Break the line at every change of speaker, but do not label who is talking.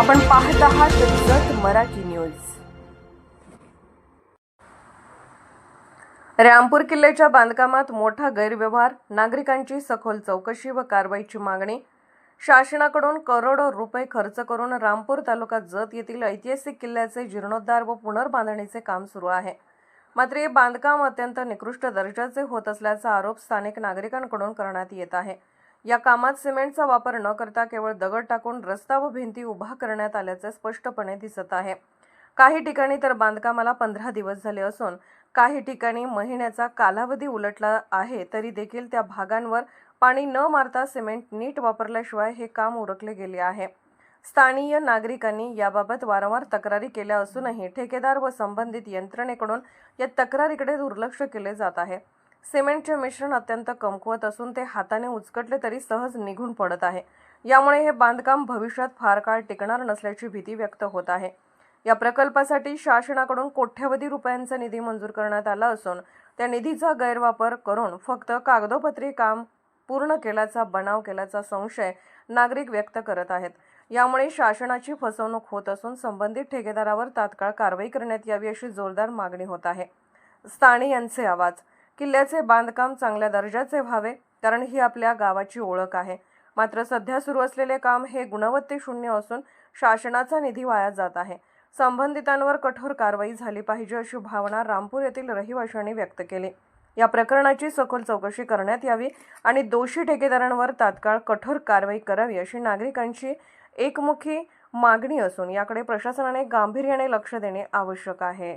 आपण पाहत आहात जत मराठी न्यूज. रामपूर किल्ल्याच्या बांधकामात मोठा गैरव्यवहार नागरिकांची सखोल चौकशी व कारवाईची मागणी. शासनाकडून करोडो रुपये खर्च करून रामपूर तालुका जत येथील ऐतिहासिक किल्ल्याचे जीर्णोद्धार व पुनर्बांधणीचे काम सुरू आहे. मात्र हे बांधकाम अत्यंत निकृष्ट दर्जाचे होत असल्याचा आरोप स्थानिक नागरिकांकडून करण्यात येत आहे. या कामात सिमेंटचा वापर न करता केवळ दगड टाकून रस्ता व भिंती उभा करण्यात आल्याचे स्पष्टपणे दिसत आहे. काही ठिकाणी तर बांधकामाला पंधरा दिवस झाले असून काही ठिकाणी महिन्याचा कालावधी उलटला आहे तरी देखील त्या भागांवर पाणी न मारता सिमेंट नीट वापरल्याशिवाय हे काम उरकले गेले आहे. स्थानीय नागरिकांनी याबाबत वारंवार तक्रारी केल्या असूनही ठेकेदार व संबंधित यंत्रणेकडून या तक्रारीकडे दुर्लक्ष केले जात आहे. सिमेंटचे मिश्रण अत्यंत कमकुवत असून ते हाताने उचकटले तरी सहज निघून पडत आहे. यामुळे हे बांधकाम भविष्यात फार काळ टिकणार नसल्याची भीती व्यक्त होत आहे. या प्रकल्पासाठी शासनाकडून कोट्यवधी रुपयांचा निधी मंजूर करण्यात आला असून त्या निधीचा गैरवापर करून फक्त कागदोपत्री काम पूर्ण केल्याचा बनाव केल्याचा संशय नागरिक व्यक्त करत आहेत. यामुळे शासनाची फसवणूक होत असून संबंधित ठेकेदारावर तात्काळ कारवाई करण्यात यावी अशी जोरदार मागणी होत आहे. स्थानिकांचे आवाज किल्ल्याचे बांधकाम चांगल्या दर्जाचे व्हावे कारण ही आपल्या गावाची ओळख आहे. मात्र सध्या सुरू असलेले काम हे गुणवत्तेशून्य असून शासनाचा निधी वाया जात आहे. संबंधितांवर कठोर कारवाई झाली पाहिजे अशी भावना रामपूर येथील रहिवाशांनी व्यक्त केली. या प्रकरणाची सखोल चौकशी करण्यात यावी आणि दोषी ठेकेदारांवर तात्काळ कठोर कारवाई करावी अशी नागरिकांची एकमुखी मागणी असून याकडे प्रशासनाने गांभीर्याने लक्ष देणे आवश्यक आहे.